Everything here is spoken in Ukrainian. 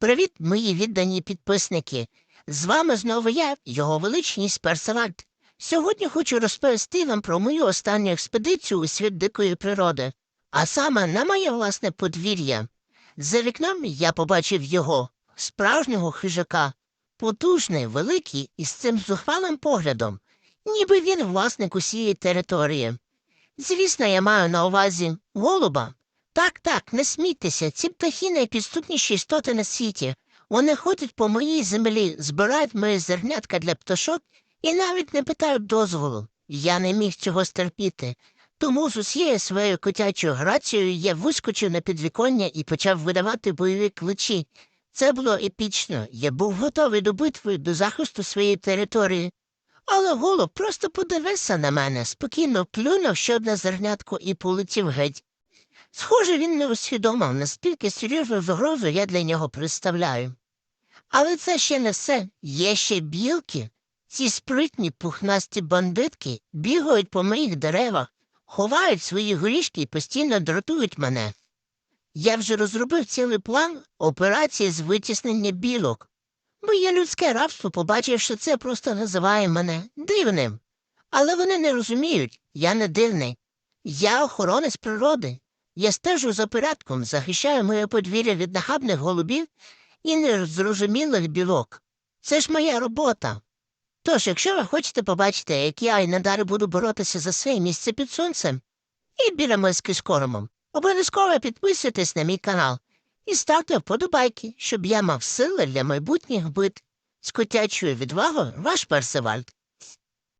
Привіт, мої віддані підписники. З вами знову я, його величність Персевальд. Сьогодні хочу розповісти вам про мою останню експедицію у світ дикої природи, а саме на моє власне подвір'я. За вікном я побачив його, справжнього хижака, потужний, великий і з цим зухвалим поглядом, ніби він власник усієї території. Звісно, я маю на увазі голуба. Так, так, не смійтеся, ці птахи найпідступніші істоти на світі. Вони ходять по моїй землі, збирають мої зернятка для пташок і навіть не питають дозволу. Я не міг цього стерпіти. Тому з усією своєю котячою грацією я вискочив на підвіконня і почав видавати бойові кличі. Це було епічно. Я був готовий до битви до захисту своєї території. Але голуб просто подивився на мене, спокійно плюнув ще одне зернятко і полетів геть. Схоже, він не усвідомив, наскільки серйозну загрозу я для нього представляю. Але це ще не все. Є ще білки. Ці спритні пухнасті бандитки бігають по моїх деревах, ховають свої горішки і постійно дратують мене. Я вже розробив цілий план операції з витіснення білок. Моє людське рабство, побачивши це, просто називає мене дивним. Але вони не розуміють, я не дивний. Я охоронець природи. Я стежу за порядком, захищаю моє подвір'я від нахабних голубів і незрозумілих білок. Це ж моя робота. Тож, якщо ви хочете побачити, як я і надалі буду боротися за своє місце під сонцем і біля миски з кормом, обов'язково підписуйтесь на мій канал і ставте вподобайки, щоб я мав сили для майбутніх бит. З котячою відвагою ваш Персивальд.